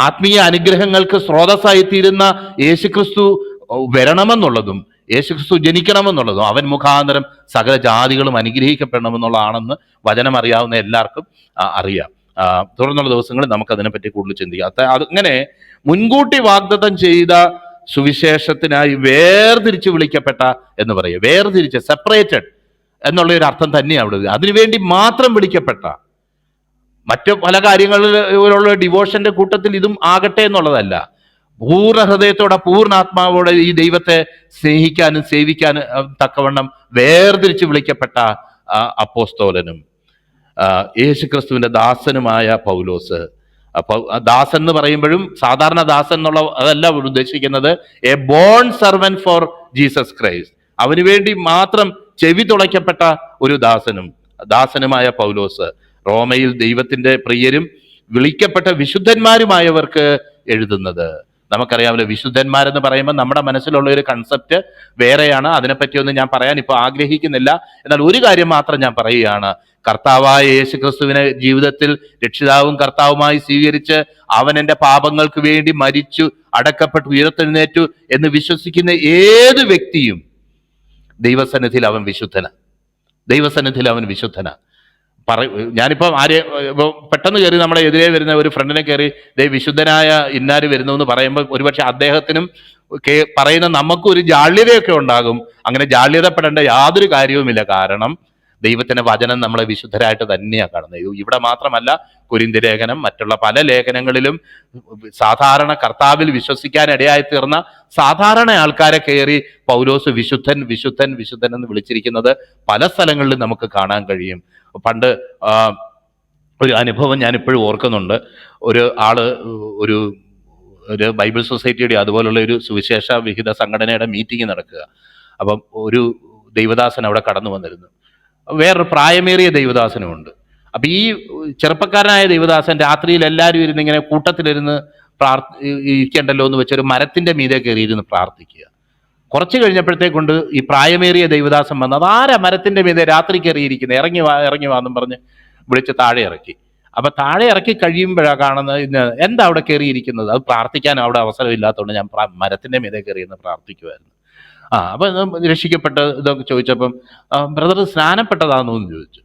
ആത്മീയ അനുഗ്രഹങ്ങൾക്ക് സ്രോതസ്സായി തീരുന്ന യേശുക്രിസ്തു വരണമെന്നുള്ളതും യേശുക്രിസ്തു ജനിക്കണമെന്നുള്ളതും അവൻ മുഖാന്തരം സകല ജാതികളും അനുഗ്രഹിക്കപ്പെടണമെന്നുള്ളതാണെന്ന് വചനം അറിയാവുന്ന എല്ലാവർക്കും അറിയാം. തുടർന്നുള്ള ദിവസങ്ങളിൽ നമുക്ക് അതിനെപ്പറ്റി കൂടുതൽ ചിന്തിക്കാം. അത് അങ്ങനെ മുൻകൂട്ടി വാഗ്ദത്തം ചെയ്ത സുവിശേഷത്തിനായി വേർതിരിച്ച് വിളിക്കപ്പെട്ട എന്ന് പറയുക വേർതിരിച്ച് സെപ്പറേറ്റഡ് എന്നുള്ള ഒരു അർത്ഥം തന്നെയാണ് അവിടെ. അതിനുവേണ്ടി മാത്രം വിളിക്കപ്പെട്ട. മറ്റു പല കാര്യങ്ങളിലുള്ള ഡിവോഷന്റെ കൂട്ടത്തിൽ ഇതും ആകട്ടെ എന്നുള്ളതല്ല. പൂർണ ഹൃദയത്തോടെ പൂർണ ആത്മാവോടെ ഈ ദൈവത്തെ സ്നേഹിക്കാനും സേവിക്കാനും തക്കവണ്ണം വേർതിരിച്ച് വിളിക്കപ്പെട്ട അപ്പോസ്തോലനും യേശു യേശുക്രിസ്തുവിന്റെ ദാസനുമായ പൗലോസ്. അപ്പൊ ദാസൻ എന്ന് പറയുമ്പോഴും സാധാരണ ദാസൻ എന്നുള്ള അതല്ല ഉദ്ദേശിക്കുന്നത് a born servant for Jesus Christ. അവന് വേണ്ടി മാത്രം ചെവി തുളയ്ക്കപ്പെട്ട ഒരു ദാസനും ദാസനുമായ പൗലോസ്. റോമയിൽ ദൈവത്തിന്റെ പ്രിയരും വിളിക്കപ്പെട്ട വിശുദ്ധന്മാരുമായവർക്ക് എഴുതുന്നത്. നമുക്കറിയാമല്ലോ വിശുദ്ധന്മാരെന്ന് പറയുമ്പോൾ നമ്മുടെ മനസ്സിലുള്ള ഒരു കൺസെപ്റ്റ് വേറെയാണ്. അതിനെപ്പറ്റിയൊന്നും ഞാൻ പറയാൻ ഇപ്പോൾ ആഗ്രഹിക്കുന്നില്ല. എന്നാൽ ഒരു കാര്യം മാത്രം ഞാൻ പറയുകയാണ്. കർത്താവായ യേശു ക്രിസ്തുവിനെ ജീവിതത്തിൽ രക്ഷിതാവും കർത്താവുമായി സ്വീകരിച്ച് അവൻ എന്റെ പാപങ്ങൾക്ക് വേണ്ടി മരിച്ചു അടക്കപ്പെട്ടു ഉയർത്തെഴുന്നേറ്റു എന്ന് വിശ്വസിക്കുന്ന ഏത് വ്യക്തിയും ദൈവസന്നിധിയിൽ അവൻ വിശുദ്ധന. ദൈവസന്നിധിയിൽ അവൻ വിശുദ്ധന. പറ ഞാനിപ്പോൾ ആര് ഇപ്പോൾ പെട്ടെന്ന് കയറി നമ്മളെ എതിരെ വരുന്ന ഒരു ഫ്രണ്ടിനെ കയറി ദേ വിശുദ്ധനായ ഇന്നാര് വരുന്നു എന്ന് പറയുമ്പോൾ ഒരുപക്ഷെ അദ്ദേഹത്തിനും പറയുന്ന നമുക്കൊരു ജാള്യതയൊക്കെ ഉണ്ടാകും. അങ്ങനെ ജാള്യതപ്പെടേണ്ട യാതൊരു കാര്യവുമില്ല. കാരണം ദൈവത്തിന്റെ വചനം നമ്മളെ വിശുദ്ധരായിട്ട് തന്നെയാണ് കാണുന്നത്. ഇവിടെ മാത്രമല്ല കുരിന്തി ലേഖനം മറ്റുള്ള പല ലേഖനങ്ങളിലും സാധാരണ കർത്താവിൽ വിശ്വസിക്കാൻ ഇടയായി തീർന്ന സാധാരണ ആൾക്കാരെ കയറി പൗലോസ് വിശുദ്ധൻ വിശുദ്ധൻ വിശുദ്ധൻ എന്ന് വിളിച്ചിരിക്കുന്നത് പല സ്ഥലങ്ങളിലും നമുക്ക് കാണാൻ കഴിയും. പണ്ട് ഒരു അനുഭവം ഞാൻ ഇപ്പോഴും ഓർക്കുന്നുണ്ട്. ഒരു ആൾ ഒരു ഒരു ബൈബിൾ സൊസൈറ്റിയുടെ അതുപോലുള്ള ഒരു സുവിശേഷ വിഹിത സംഘടനയുടെ മീറ്റിംഗ് നടക്കുക. അപ്പം ഒരു ദൈവദാസൻ അവിടെ കടന്നു വന്നിരുന്നു. വേറൊരു പ്രായമേറിയ ദൈവദാസനുമുണ്ട്. അപ്പൊ ഈ ചെറുപ്പക്കാരനായ ദൈവദാസൻ രാത്രിയിൽ എല്ലാവരും ഇരുന്ന് ഇങ്ങനെ കൂട്ടത്തിലിരുന്ന് പ്രാർത്ഥ ഇരിക്കണ്ടല്ലോ എന്ന് വെച്ചൊരു മരത്തിന്റെ മീതെ കയറിയിരുന്ന് പ്രാർത്ഥിക്കുക. കുറച്ച് കഴിഞ്ഞപ്പോഴത്തേക്കൊണ്ട് ഈ പ്രായമേറിയ ദൈവദാസൻ വന്ന് അതാരാ മരത്തിന്റെ മീതെ രാത്രി കയറിയിരിക്കുന്നത് ഇറങ്ങി വാ ഇറങ്ങി വാ എന്നും പറഞ്ഞ് വിളിച്ച് താഴെ ഇറക്കി. അപ്പൊ താഴെ ഇറക്കി കഴിയുമ്പോഴാണ് കാണുന്നത് എന്താ അവിടെ കയറിയിരിക്കുന്നത്? അത് പ്രാർത്ഥിക്കാൻ അവിടെ അവസരമില്ലാത്തതുകൊണ്ട് ഞാൻ മരത്തിന്റെ മീതെ കയറിയിരുന്ന് പ്രാർത്ഥിക്കുമായിരുന്നു ആ അപ്പൊ രക്ഷിക്കപ്പെട്ട ഇതൊക്കെ ചോദിച്ചപ്പം ബ്രദർ സ്നാനപ്പെട്ടതാണോ എന്ന് ചോദിച്ചു.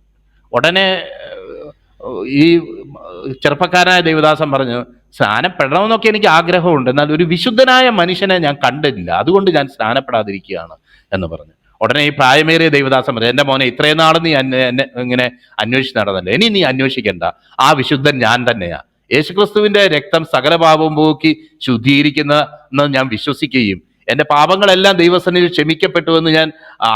ഉടനെ ഈ ചെറുപ്പക്കാരനായ ദേവദാസൻ പറഞ്ഞു സ്നാനപ്പെടണമെന്നൊക്കെ എനിക്ക് ആഗ്രഹമുണ്ട്. എന്നാൽ ഒരു വിശുദ്ധനായ മനുഷ്യനെ ഞാൻ കണ്ടില്ല അതുകൊണ്ട് ഞാൻ സ്നാനപ്പെടാതിരിക്കുകയാണ് എന്ന് പറഞ്ഞു. ഉടനെ ഈ പ്രായമേറിയ ദേവദാസൻ പറഞ്ഞു എന്റെ മോനെ ഇത്രയും നാൾ നീ എന്നെ ഇങ്ങനെ അന്വേഷിച്ച് നടന്നല്ലേ. ഇനി നീ അന്വേഷിക്കണ്ട. ആ വിശുദ്ധൻ ഞാൻ തന്നെയാ. യേശുക്രിസ്തുവിന്റെ രക്തം സകലഭാവം പോക്കി ശുദ്ധീകരിക്കുന്ന ഞാൻ വിശ്വസിക്കുകയും എന്റെ പാപങ്ങളെല്ലാം ദൈവസന്നിധിയിൽ ക്ഷമിക്കപ്പെട്ടു എന്ന് ഞാൻ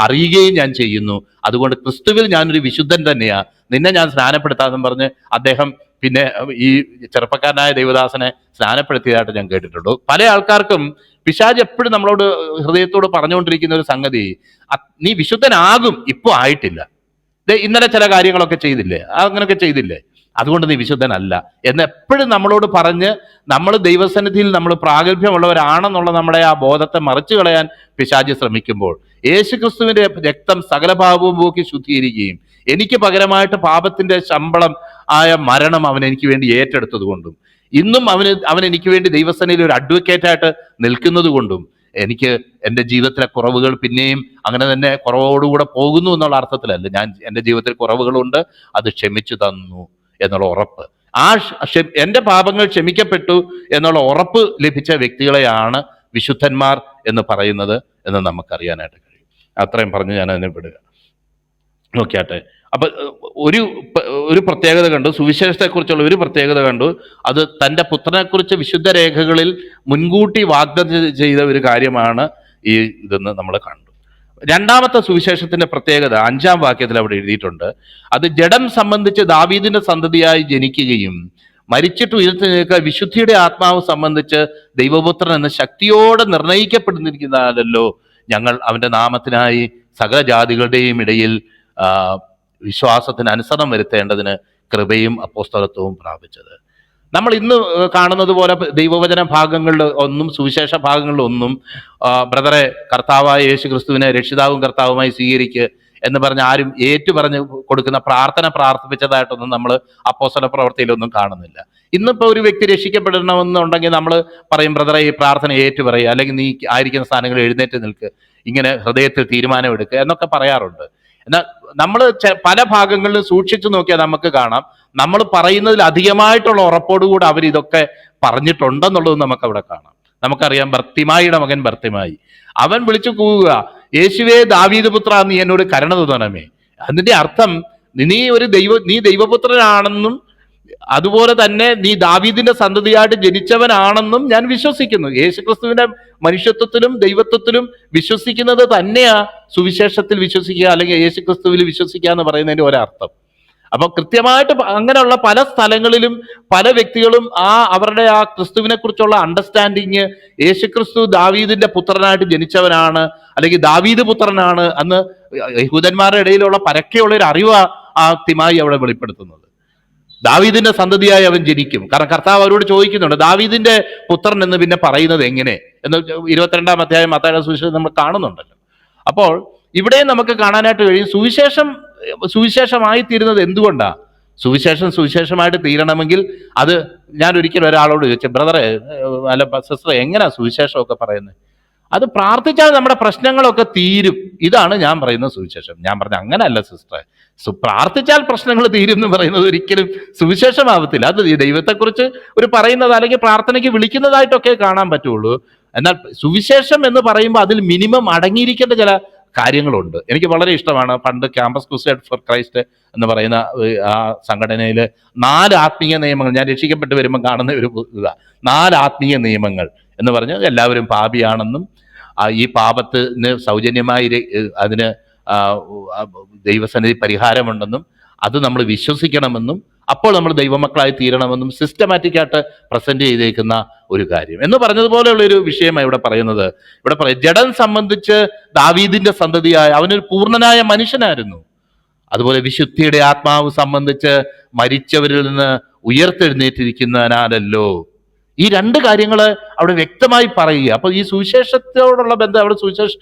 അറിയുകയും ഞാൻ ചെയ്യുന്നു. അതുകൊണ്ട് ക്രിസ്തുവിൽ ഞാനൊരു വിശുദ്ധൻ തന്നെയാ. നിന്നെ ഞാൻ സ്നാനപ്പെടുത്താമെന്നും പറഞ്ഞ് അദ്ദേഹം പിന്നെ ഈ ചെറുപ്പക്കാരനായ ദൈവദാസനെ സ്നാനപ്പെടുത്തിയതായിട്ട് ഞാൻ കേട്ടിട്ടുള്ളൂ പല ആൾക്കാർക്കും പിശാജ് എപ്പോഴും നമ്മളോട് ഹൃദയത്തോട് പറഞ്ഞുകൊണ്ടിരിക്കുന്ന ഒരു സംഗതി നീ വിശുദ്ധനാകും ഇപ്പോൾ ആയിട്ടില്ല. ഇന്നലെ ചില കാര്യങ്ങളൊക്കെ ചെയ്തില്ലേ? അങ്ങനെയൊക്കെ ചെയ്തില്ലേ? അതുകൊണ്ട് നീ വിശുദ്ധനല്ല. എന്ന് എപ്പോഴും നമ്മളോട് പറഞ്ഞ് നമ്മൾ ദൈവസന്നിധിയിൽ നമ്മൾ പ്രാഗൽഭ്യമുള്ളവരാണെന്നുള്ള നമ്മുടെ ആ ബോധത്തെ മറിച്ചു കളയാൻ പിശാചി ശ്രമിക്കുമ്പോൾ യേശുക്രിസ്തുവിന്റെ രക്തം സകലഭാവവും പോക്കി ശുദ്ധീകരിക്കുകയും എനിക്ക് പകരമായിട്ട് പാപത്തിന്റെ ശമ്പളം ആയ മരണം അവൻ എനിക്ക് വേണ്ടി ഏറ്റെടുത്തത് കൊണ്ടും ഇന്നും അവന് അവൻ എനിക്ക് വേണ്ടി ദൈവസേനയിൽ ഒരു അഡ്വക്കേറ്റായിട്ട് നിൽക്കുന്നത് കൊണ്ടും എനിക്ക് എന്റെ ജീവിതത്തിലെ കുറവുകൾ പിന്നെയും അങ്ങനെ തന്നെ കുറവോടുകൂടെ പോകുന്നു എന്നുള്ള അർത്ഥത്തിലല്ല. ഞാൻ എന്റെ ജീവിതത്തിൽ കുറവുകളുണ്ട്. അത് ക്ഷമിച്ചു തന്നു. എന്നുള്ള ഉറപ്പ്. ആ എന്റെ പാപങ്ങൾ ക്ഷമിക്കപ്പെട്ടു എന്നുള്ള ഉറപ്പ് ലഭിച്ച വ്യക്തികളെയാണ് വിശുദ്ധന്മാർ എന്ന് പറയുന്നത് എന്ന് നമുക്കറിയാനായിട്ട് കഴിയും. അത്രയും പറഞ്ഞ് ഞാൻ അതിനെ വിടുക. നോക്കിയാട്ടെ. അപ്പൊ ഒരു ഒരു പ്രത്യേകത കണ്ടു സുവിശേഷത്തെക്കുറിച്ചുള്ള ഒരു പ്രത്യേകത കണ്ടു. അത് തന്റെ പുത്രനെക്കുറിച്ച് വിശുദ്ധ രേഖകളിൽ മുൻകൂട്ടി വാഗ്ദത്തം ചെയ്ത ഒരു കാര്യമാണ് ഈ ഇതെന്ന് നമ്മൾ കണ്ടു. രണ്ടാമത്തെ സുവിശേഷത്തിന്റെ പ്രത്യേകത അഞ്ചാം വാക്യത്തിൽ അവിടെ എഴുതിയിട്ടുണ്ട്. അത് ജഡം സംബന്ധിച്ച് ദാവീദിന്റെ സന്തതിയായി ജനിക്കുകയും മരിച്ചിട്ട് ഉയർത്തി വിശുദ്ധിയുടെ ആത്മാവ് സംബന്ധിച്ച് ദൈവപുത്രൻ എന്ന ശക്തിയോടെ നിർണയിക്കപ്പെടുന്നിരിക്കുന്നതല്ലോ ഞങ്ങൾ അവന്റെ നാമത്തിനായി സകല ജാതികളുടെയും ഇടയിൽ വിശ്വാസത്തിന് അനുസരണം വരുത്തേണ്ടതിന് കൃപയും അപ്പോസ്തലത്വവും പ്രാപിച്ചത്. നമ്മൾ ഇന്ന് കാണുന്നത് പോലെ ദൈവവചന ഭാഗങ്ങളിൽ ഒന്നും സുവിശേഷ ഭാഗങ്ങളിൽ ഒന്നും ബ്രദറെ കർത്താവായ യേശു ക്രിസ്തുവിനെ രക്ഷിതാവും കർത്താവുമായി സ്വീകരിക്ക് എന്ന് പറഞ്ഞ് ആരും ഏറ്റു പറഞ്ഞ് കൊടുക്കുന്ന പ്രാർത്ഥന പ്രാർത്ഥിപ്പിച്ചതായിട്ടൊന്നും നമ്മൾ അപ്പോസ്തല പ്രവർത്തിയിലൊന്നും കാണുന്നില്ല. ഇന്നിപ്പോൾ ഒരു വ്യക്തി രക്ഷിക്കപ്പെടണമെന്നുണ്ടെങ്കിൽ നമ്മൾ പറയും ബ്രദറെ ഈ പ്രാർത്ഥന ഏറ്റു പറയുക അല്ലെങ്കിൽ നീ ആയിരിക്കുന്ന സ്ഥാനങ്ങളിൽ എഴുന്നേറ്റ് നിൽക്ക്. ഇങ്ങനെ ഹൃദയത്തിൽ തീരുമാനമെടുക്കുക എന്നൊക്കെ പറയാറുണ്ട്. എന്നാൽ നമ്മൾ പല ഭാഗങ്ങളിലും സൂക്ഷിച്ചു നോക്കിയാൽ നമുക്ക് കാണാം. നമ്മൾ പറയുന്നതിൽ അധികമായിട്ടുള്ള ഉറപ്പോടുകൂടി അവർ ഇതൊക്കെ പറഞ്ഞിട്ടുണ്ടെന്നുള്ളത് നമുക്ക് അവിടെ കാണാം. നമുക്കറിയാം ഭർത്തിമായിയുടെ മകൻ ഭർത്തിമായി. അവൻ വിളിച്ചു കൂവുക യേശുവേ ദാവീദ് പുത്ര നീ എന്നോട് കരുണ തോന്നണമേ. അതിന്റെ അർത്ഥം നീ ഒരു ദൈവ നീ ദൈവപുത്രനാണെന്നും അതുപോലെ തന്നെ നീ ദാവീദിന്റെ സന്തതിയായിട്ട് ജനിച്ചവനാണെന്നും ഞാൻ വിശ്വസിക്കുന്നു. യേശുക്രിസ്തുവിന്റെ മനുഷ്യത്വത്തിലും ദൈവത്വത്തിലും വിശ്വസിക്കുന്നത് തന്നെയാ സുവിശേഷത്തിൽ വിശ്വസിക്കുക അല്ലെങ്കിൽ യേശുക്രിസ്തുവിൽ വിശ്വസിക്കുക എന്ന് പറയുന്നതിന്റെ ഒരർത്ഥം. അപ്പൊ കൃത്യമായിട്ട് അങ്ങനെയുള്ള പല സ്ഥലങ്ങളിലും പല വ്യക്തികളും ആ അവരുടെ ആ ക്രിസ്തുവിനെ കുറിച്ചുള്ള അണ്ടർസ്റ്റാൻഡിങ് യേശുക്രിസ്തു ദാവീദിന്റെ പുത്രനായിട്ട് ജനിച്ചവനാണ് അല്ലെങ്കിൽ ദാവീദ് പുത്രനാണ് അന്ന് യഹൂദന്മാരുടെ ഇടയിലുള്ള പരക്കെയുള്ള ഒരു അറിവാ ആ തിമായി അവിടെ വെളിപ്പെടുത്തുന്നത്. ദാവീദിന്റെ സന്തതിയായി അവൻ ജനിക്കും. കാരണം കർത്താവ് അവരോട് ചോദിക്കുന്നുണ്ട് ദാവീദിന്റെ പുത്രൻ എന്ന് പിന്നെ പറയുന്നത് എങ്ങനെ? എന്ന് ഇരുപത്തിരണ്ടാം അധ്യായം മത്തായുടെ സുവിശേഷം നമ്മൾ കാണുന്നുണ്ടല്ലോ. അപ്പോൾ ഇവിടെ നമുക്ക് കാണാനായിട്ട് കഴിയും സുവിശേഷം സുവിശേഷമായി തീരുന്നത് എന്തുകൊണ്ടാണ് സുവിശേഷം സുവിശേഷമായിട്ട് തീരണമെങ്കിൽ അത് ഞാൻ ഒരിക്കലും ഒരാളോട് ചോദിച്ചു ബ്രദറെ അല്ല സിസ്റ്റർ എങ്ങനെയാ സുവിശേഷമൊക്കെ പറയുന്നത്? അത് പ്രാർത്ഥിച്ചാൽ നമ്മുടെ പ്രശ്നങ്ങളൊക്കെ തീരും. ഇതാണ് ഞാൻ പറയുന്ന സുവിശേഷം. ഞാൻ പറഞ്ഞ അങ്ങനെയല്ല സിസ്റ്റർ സു പ്രാർത്ഥിച്ചാൽ പ്രശ്നങ്ങൾ തീരും എന്ന് പറയുന്നത് ഒരിക്കലും സുവിശേഷമാവത്തില്ല. അത് ദൈവത്തെക്കുറിച്ച് ഒരു പറയുന്നത് അല്ലെങ്കിൽ പ്രാർത്ഥനയ്ക്ക് വിളിക്കുന്നതായിട്ടൊക്കെ കാണാൻ പറ്റുള്ളൂ. എന്നാൽ സുവിശേഷം എന്ന് പറയുമ്പോൾ അതിൽ മിനിമം അടങ്ങിയിരിക്കേണ്ട ചില കാര്യങ്ങളുണ്ട്. എനിക്ക് വളരെ ഇഷ്ടമാണ് പണ്ട് ക്യാമ്പസ് ക്രൂസൈഡ് ഫോർ ക്രൈസ്റ്റ് എന്ന് പറയുന്ന ആ സംഘടനയിൽ നാല് ആത്മീയ നിയമങ്ങൾ. ഞാൻ രക്ഷിക്കപ്പെട്ട് വരുമ്പോൾ കാണുന്ന ഒരു ഇതാ. നാല് ആത്മീയ നിയമങ്ങൾ. എന്ന് പറഞ്ഞ് എല്ലാവരും പാപിയാണെന്നും ഈ പാപത്തിന് സൗജന്യമായി അതിന് ദൈവസന്നിധി പരിഹാരമുണ്ടെന്നും അത് നമ്മൾ വിശ്വസിക്കണമെന്നും അപ്പോൾ നമ്മൾ ദൈവമക്കളായി തീരണമെന്നും സിസ്റ്റമാറ്റിക് ആയിട്ട് പ്രസന്റ് ചെയ്തേക്കുന്ന ഒരു കാര്യം. എന്ന് പറഞ്ഞതുപോലെയുള്ള ഒരു വിഷയമാണ് ഇവിടെ പറയുന്നത് ഇവിടെ പറയും ജഡൻ സംബന്ധിച്ച് ദാവീദിന്റെ സന്തതിയായ അവനൊരു പൂർണനായ മനുഷ്യനായിരുന്നു. അതുപോലെ വിശുദ്ധിയുടെ ആത്മാവ് സംബന്ധിച്ച് മരിച്ചവരിൽ നിന്ന് ഉയർത്തെഴുന്നേറ്റിരിക്കുന്നതിനാലല്ലോ ഈ രണ്ട് കാര്യങ്ങൾ അവിടെ വ്യക്തമായി പറയുക. അപ്പൊ ഈ സുവിശേഷത്തോടുള്ള ബന്ധം അവിടെ സുവിശേഷ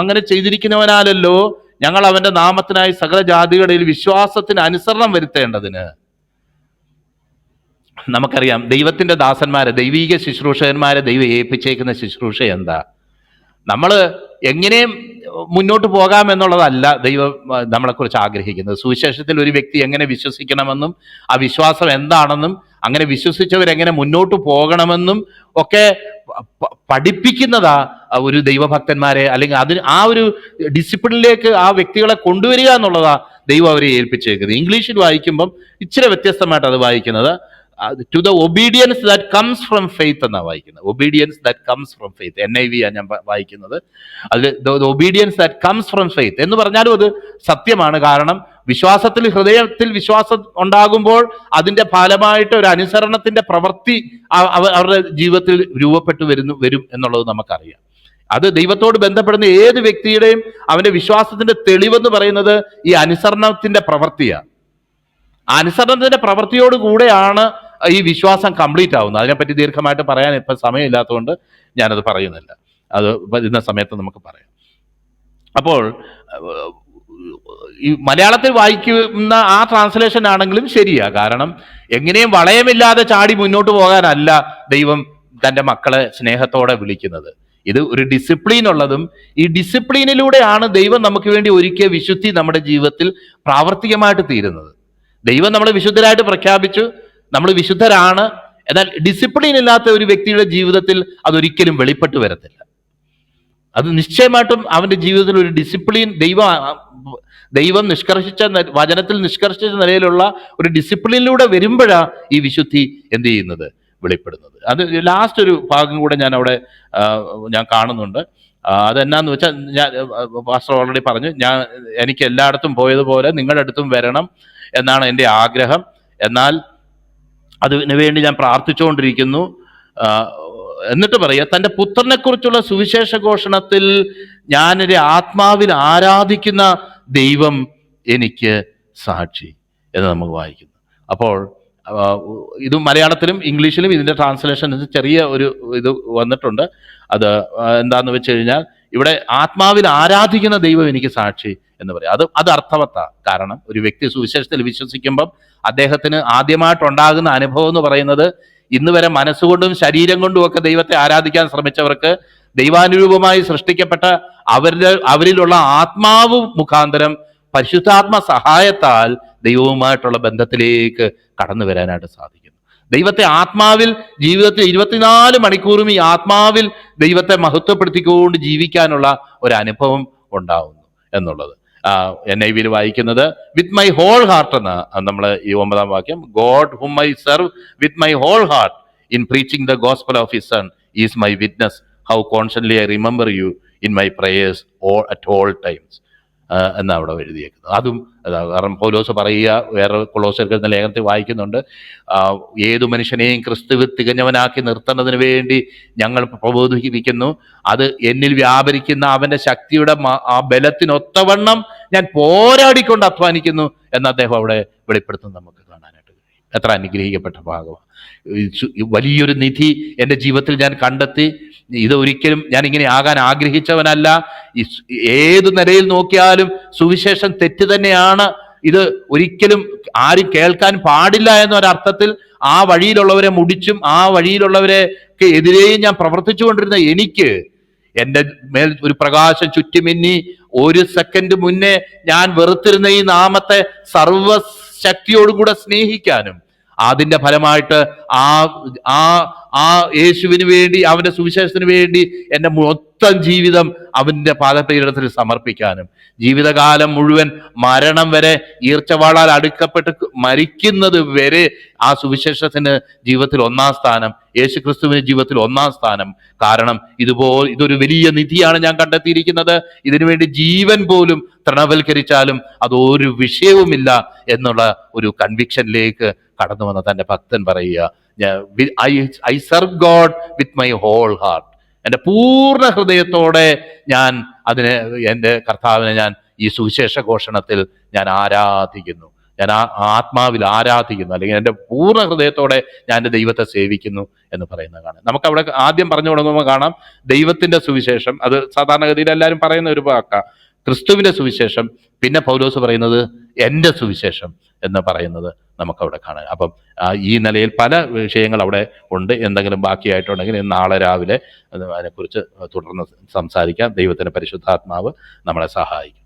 അങ്ങനെ ചെയ്തിരിക്കുന്നവനാലല്ലോ ഞങ്ങൾ അവന്റെ നാമത്തിനായി സകല ജാതികളിൽ വിശ്വാസത്തിന് അനുസരണം വരുത്തേണ്ടതിന്. നമുക്കറിയാം ദൈവത്തിന്റെ ദാസന്മാരെ ദൈവീക ശുശ്രൂഷകന്മാരെ ദൈവം ഏൽപ്പിച്ചേക്കുന്ന ശുശ്രൂഷ എന്താ? നമ്മൾ എങ്ങനെയും മുന്നോട്ട് പോകാമെന്നുള്ളതല്ല ദൈവം നമ്മളെക്കുറിച്ച് ആഗ്രഹിക്കുന്നത്. സുവിശേഷത്തിൽ ഒരു വ്യക്തി എങ്ങനെ വിശ്വസിക്കണമെന്നും ആ വിശ്വാസം എന്താണെന്നും അങ്ങനെ വിശ്വസിച്ചവരെങ്ങനെ മുന്നോട്ട് പോകണമെന്നും ഒക്കെ പഠിപ്പിക്കുന്നതാ ഒരു ദൈവഭക്തന്മാരെ അല്ലെങ്കിൽ അതിന് ആ ഒരു ഡിസിപ്ലിനിലേക്ക് ആ വ്യക്തികളെ കൊണ്ടുവരിക എന്നുള്ളതാ ദൈവം അവരെ ഏൽപ്പിച്ചേക്കുന്നത്. ഇംഗ്ലീഷിൽ വായിക്കുമ്പം ഇച്ചിരി വ്യത്യസ്തമായിട്ട് അത് വായിക്കുന്നത്. To the obedience that comes from faith എന്നാണ് വായിക്കുന്നത്. Obedience that comes from faith N I V ആണ് ഞാൻ വായിക്കുന്നത്. അതിൽ obedience that comes from faith എന്ന് പറഞ്ഞാലും അത് സത്യമാണ്. കാരണം വിശ്വാസത്തിൽ ഹൃദയത്തിൽ വിശ്വാസം ഉണ്ടാകുമ്പോൾ അതിന്റെ ഫലമായിട്ട് ഒരു അനുസരണത്തിന്റെ പ്രവൃത്തി അവരുടെ ജീവിതത്തിൽ രൂപപ്പെട്ടു വരുന്നു വരും എന്നുള്ളത് നമുക്കറിയാം. അത് ദൈവത്തോട് ബന്ധപ്പെടുന്ന ഏത് വ്യക്തിയുടെയും അവന്റെ വിശ്വാസത്തിന്റെ തെളിവെന്ന് പറയുന്നത് ഈ അനുസരണത്തിന്റെ പ്രവൃത്തിയാണ്. അനുസരണത്തിന്റെ പ്രവൃത്തിയോട് കൂടെയാണ് ഈ വിശ്വാസം കംപ്ലീറ്റ് ആവുന്നു. അതിനെപ്പറ്റി ദീർഘമായിട്ട് പറയാൻ ഇപ്പം സമയമില്ലാത്തതുകൊണ്ട് ഞാനത് പറയുന്നില്ല. അത് വരുന്ന സമയത്ത് നമുക്ക് പറയാം. അപ്പോൾ ഈ മലയാളത്തിൽ വായിക്കുന്ന ആ ട്രാൻസ്ലേഷൻ ആണെങ്കിലും ശരിയാ. കാരണം എങ്ങനെയും വളയമില്ലാതെ ചാടി മുന്നോട്ട് പോകാനല്ല ദൈവം തന്റെ മക്കളെ സ്നേഹത്തോടെ വിളിക്കുന്നത്. ഇത് ഒരു ഡിസിപ്ലിൻ ഉള്ളതും ഈ ഡിസിപ്ലിനിലൂടെയാണ് ദൈവം നമുക്ക് വേണ്ടി ഒരുക്കിയ വിശുദ്ധി നമ്മുടെ ജീവിതത്തിൽ പ്രാവർത്തികമായിട്ട് തീരുന്നത്. ദൈവം നമ്മളെ വിശുദ്ധരായിട്ട് പ്രഖ്യാപിച്ചു. നമ്മൾ വിശുദ്ധരാണ്. എന്നാൽ ഡിസിപ്ലിൻ ഇല്ലാത്ത ഒരു വ്യക്തിയുടെ ജീവിതത്തിൽ അതൊരിക്കലും വെളിപ്പെട്ട് വരത്തില്ല. അത് നിശ്ചയമായിട്ടും അവന്റെ ജീവിതത്തിൽ ഒരു ഡിസിപ്ലിൻ ദൈവം ദൈവം നിഷ്കർഷിച്ച വചനത്തിൽ നിഷ്കർഷിച്ച നിലയിലുള്ള ഒരു ഡിസിപ്ലിനിലൂടെ വരുമ്പോഴാ ഈ വിശുദ്ധി എന്ത് ചെയ്യുന്നത്? വെളിപ്പെടുന്നത്. അത് ലാസ്റ്റ് ഒരു ഭാഗം കൂടെ ഞാൻ അവിടെ ഞാൻ കാണുന്നുണ്ട്. അതെന്നാന്ന് വെച്ചാൽ ഞാൻ പാസ്റ്റർ ഓൾറെഡി പറഞ്ഞു ഞാൻ എനിക്ക് എല്ലായിടത്തും പോയതുപോലെ നിങ്ങളുടെ അടുത്തും വരണം എന്നാണ് എന്റെ ആഗ്രഹം. എന്നാൽ അതിനു വേണ്ടി ഞാൻ പ്രാർത്ഥിച്ചുകൊണ്ടിരിക്കുന്നു. എന്നിട്ട് പറയുക തന്റെ പുത്രനെക്കുറിച്ചുള്ള സുവിശേഷ ഘോഷണത്തിൽ ഞാനൊരു ആത്മാവിൽ ആരാധിക്കുന്ന ദൈവം എനിക്ക് സാക്ഷി എന്ന് നമുക്ക് വായിക്കുന്നു. അപ്പോൾ ഇത് മലയാളത്തിലും ഇംഗ്ലീഷിലും ഇതിന്റെ ട്രാൻസ്ലേഷൻ ചെറിയ ഒരു ഇത് വന്നിട്ടുണ്ട്. അത് എന്താന്ന് വെച്ച് കഴിഞ്ഞാൽ ഇവിടെ ആത്മാവിൽ ആരാധിക്കുന്ന ദൈവം എനിക്ക് സാക്ഷി എന്ന് പറയും. അത് അത് അർത്ഥവത്താ. കാരണം ഒരു വ്യക്തി സുവിശേഷത്തിൽ വിശ്വസിക്കുമ്പം അദ്ദേഹത്തിന് ആദ്യമായിട്ടുണ്ടാകുന്ന അനുഭവം എന്ന് പറയുന്നത് ഇന്ന് വരെ മനസ്സുകൊണ്ടും ശരീരം കൊണ്ടും ഒക്കെ ദൈവത്തെ ആരാധിക്കാൻ ശ്രമിച്ചവർക്ക് ദൈവാനുരൂപമായി സൃഷ്ടിക്കപ്പെട്ട അവരുടെ അവരിലുള്ള ആത്മാവ് മുഖാന്തരം പരിശുദ്ധാത്മ സഹായത്താൽ ദൈവവുമായിട്ടുള്ള ബന്ധത്തിലേക്ക് കടന്നു വരാനായിട്ട് സാധിക്കുന്നു ദൈവത്തെ ആത്മാവിൽ ജീവിതത്തിൽ ഇരുപത്തിനാല് മണിക്കൂറും ഈ ആത്മാവിൽ ദൈവത്തെ മഹത്വപ്പെടുത്തിക്കൊണ്ട് ജീവിക്കാനുള്ള ഒരു അനുഭവം ഉണ്ടാവുന്നു എന്നുള്ളത്. എൻ ഐ വിയിൽ വായിക്കുന്നത് വിത്ത് മൈ ഹോൾ ഹാർട്ട് എന്ന്. നമ്മൾ ഈ ഒമ്പതാം വാക്യം God whom my serve with my whole heart in preaching the gospel of his son is my witness how constantly I remember you in my prayers all at all times എന്നാണ് അവിടെ എഴുതിയേക്കുന്നത്. അതും കാരണം പൗലോസ് പറയുക വേറെ കൊളോസർക്ക് എന്ന ലേഖനത്തിൽ വായിക്കുന്നുണ്ട് ഏതു മനുഷ്യനെയും ക്രിസ്തുവിൽ തികഞ്ഞവനാക്കി നിർത്തുന്നതിന് വേണ്ടി ഞങ്ങൾ പ്രബോധിപ്പിക്കുന്നു. അത് എന്നിൽ വ്യാപരിക്കുന്ന അവന്റെ ശക്തിയുടെ ആ ബലത്തിനൊത്തവണ്ണം ഞാൻ പോരാടിക്കൊണ്ട് അധ്വാനിക്കുന്നു എന്ന് അദ്ദേഹം അവിടെ വെളിപ്പെടുത്തുന്നത് നമുക്ക് കാണാനായിട്ട് എത്ര അനുഗ്രഹിക്കപ്പെട്ട ഭാഗമാണ് വലിയൊരു നിധി എന്റെ ജീവിതത്തിൽ ഞാൻ കണ്ടെത്തി. ഇത് ഒരിക്കലും ഞാൻ ഇങ്ങനെ ആകാൻ ആഗ്രഹിച്ചവനല്ല. ഏത് നിലയിൽ നോക്കിയാലും സുവിശേഷം തെറ്റ് തന്നെയാണ്. ഇത് ഒരിക്കലും ആരും കേൾക്കാൻ പാടില്ല എന്നൊരർത്ഥത്തിൽ ആ വഴിയിലുള്ളവരെ മുടിച്ചും ആ വഴിയിലുള്ളവരെ എതിരെയും ഞാൻ പ്രവർത്തിച്ചുകൊണ്ടിരുന്ന എനിക്ക് എന്റെ മേൽ ഒരു പ്രകാശം ചുറ്റുമിന്നി ഒരു സെക്കൻഡ് മുന്നേ ഞാൻ വെറുത്തിരുന്ന ഈ നാമത്തെ സർവശക്തിയോടുകൂടെ സ്നേഹിക്കാനും അതിന്റെ ഫലമായിട്ട് ആ ആ ആ യേശുവിന് വേണ്ടി അവന്റെ സുവിശേഷത്തിന് വേണ്ടി എന്റെ മൊത്തം ജീവിതം അവന്റെ പാദപീഠത്തിൽ സമർപ്പിക്കാനും. ജീവിതകാലം മുഴുവൻ മരണം വരെ ഈർച്ചവാളാൽ അടുക്കപ്പെട്ട് മരിക്കുന്നത് വരെ ആ സുവിശേഷത്തിന് ജീവിതത്തിൽ ഒന്നാം സ്ഥാനം യേശു ക്രിസ്തുവിന് ജീവിതത്തിൽ ഒന്നാം സ്ഥാനം. കാരണം ഇതുപോ ഇതൊരു വലിയ നിധിയാണ് ഞാൻ കണ്ടെത്തിയിരിക്കുന്നത്. ഇതിനുവേണ്ടി ജീവൻ പോലും തൃണവൽക്കരിച്ചാലും അതൊരു വിഷയവുമില്ല എന്നുള്ള ഒരു കൺവിക്ഷനിലേക്ക് കടന്നു വന്ന തന്റെ ഭക്തൻ പറയുക I I serve God with my whole heart. എന്റെ പൂർണ ഹൃദയത്തോടെ ഞാൻ അതിനെ എന്റെ കർത്താവിനെ ഞാൻ ഈ സുവിശേഷ ഘോഷണത്തിൽ ഞാൻ ആരാധിക്കുന്നു. ഞാൻ ആ ആത്മാവിൽ ആരാധിക്കുന്നു. അല്ലെങ്കിൽ എന്റെ പൂർണ ഹൃദയത്തോടെ ഞാൻ എന്റെ ദൈവത്തെ സേവിക്കുന്നു എന്ന് പറയുന്നത് കാണാം. നമുക്ക് അവിടെ ആദ്യം പറഞ്ഞു തുടങ്ങുമ്പോൾ കാണാം ദൈവത്തിന്റെ സുവിശേഷം. അത് സാധാരണഗതിയിൽ എല്ലാവരും പറയുന്ന ഒരു വാക്ക. ക്രിസ്തുവിന്റെ സുവിശേഷം പിന്നെ പൗലോസ് പറയുന്നത് എന്റെ സുവിശേഷം എന്ന് പറയുന്നത് നമുക്കവിടെ കാണാം. അപ്പം ഈ നിലയിൽ പല വിഷയങ്ങൾ അവിടെ ഉണ്ട്. എന്തെങ്കിലും ബാക്കിയായിട്ടുണ്ടെങ്കിൽ നാളെ രാവിലെ അതിനെക്കുറിച്ച് തുടർന്ന് സംസാരിക്കാം. ദൈവത്തിന്റെ പരിശുദ്ധാത്മാവ് നമ്മളെ സഹായിക്കും.